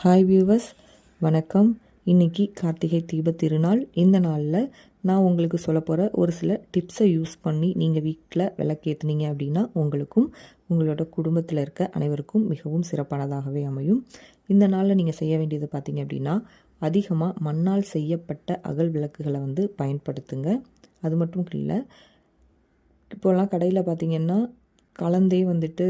Hi viewers வணக்கம். இன்னைக்கு கார்த்திகை தீப திருநாள். இந்த நாளில் நான் உங்களுக்கு சொல்ல போகிற ஒரு சில டிப்ஸை யூஸ் பண்ணி நீங்கள் வீட்டில் விளக்கேற்றுனீங்க அப்படின்னா உங்களுக்கும் உங்களோட குடும்பத்தில் இருக்க அனைவருக்கும் மிகவும் சிறப்பானதாகவே அமையும். இந்த நாளில் நீங்கள் செய்ய வேண்டியது பார்த்தீங்க அப்படின்னா அதிகமாக மண்ணால் செய்யப்பட்ட அகல் விளக்குகளை வந்து பயன்படுத்துங்க. அது மட்டும் இல்லை இப்போல்லாம் கடையில் பார்த்தீங்கன்னா கலந்தே வந்துட்டு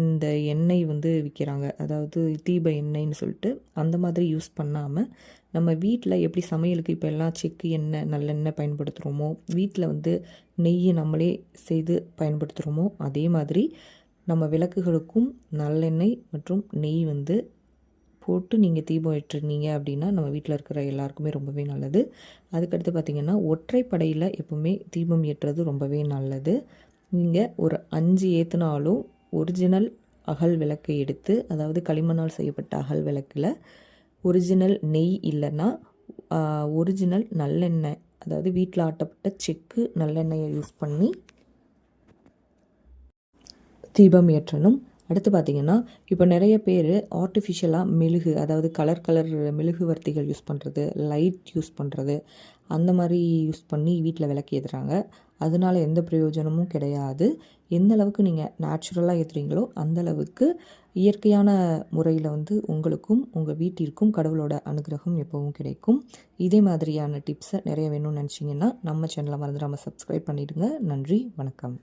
இந்த எண்ணெய் வந்து விற்கிறாங்க அதாவது தீப எண்ணெய்ன்னு சொல்லிட்டு அந்த மாதிரி யூஸ் பண்ணாமல் நம்ம வீட்டில் எப்படி சமையலுக்கு இப்போ எல்லாம் செக்கு எண்ணெய் நல்லெண்ணெய் பயன்படுத்துகிறோமோ வீட்டில் வந்து நெய்யை நம்மளே செய்து பயன்படுத்துகிறோமோ அதே மாதிரி நம்ம விளக்குகளுக்கும் நல்லெண்ணெய் மற்றும் நெய் வந்து போட்டு நீங்கள் தீபம் ஏற்றுனீங்க அப்படின்னா நம்ம வீட்டில் இருக்கிற எல்லாருக்குமே ரொம்பவே நல்லது. அதுக்கடுத்து பார்த்திங்கன்னா ஒற்றைப்படையில் எப்போவுமே தீபம் ஏற்றுறது ரொம்பவே நல்லது. நீங்கள் ஒரு அஞ்சு ஏற்றுனாலும் ஒரிஜினல் அகல் விளக்கை எடுத்து அதாவது களிமண்ணால் செய்யப்பட்ட அகல் விளக்கில் ஒரிஜினல் நெய் இல்லைன்னா ஒரிஜினல் நல்லெண்ணெய் அதாவது வீட்டில் ஆட்டப்பட்ட செக்கு நல்லெண்ணெயை யூஸ் பண்ணி தீபம் ஏற்றணும். அடுத்து பார்த்திங்கன்னா இப்போ நிறைய பேர் ஆர்டிஃபிஷியலாக மெழுகு அதாவது கலர் கலர் மெழுகுவர்த்திகள் யூஸ் பண்ணுறது லைட் யூஸ் பண்ணுறது அந்த மாதிரி யூஸ் பண்ணி வீட்டில் விளக்கு ஏற்றுறாங்க அதனால் எந்த பிரயோஜனமும் கிடையாது. எந்த அளவுக்கு நீங்கள் நேச்சுரலாக ஏற்றுறீங்களோ அந்த அளவுக்கு இயற்கையான முறையில் வந்து உங்களுக்கும் உங்கள் வீட்டிற்கும் கடவுளோட அனுகிரகம் எப்போவும் கிடைக்கும். இதே மாதிரியான டிப்ஸை நிறைய வேணும்னு நினச்சிங்கன்னா நம்ம சேனலை மறந்துடாமல் சப்ஸ்கிரைப் பண்ணிவிடுங்க நன்றி வணக்கம்.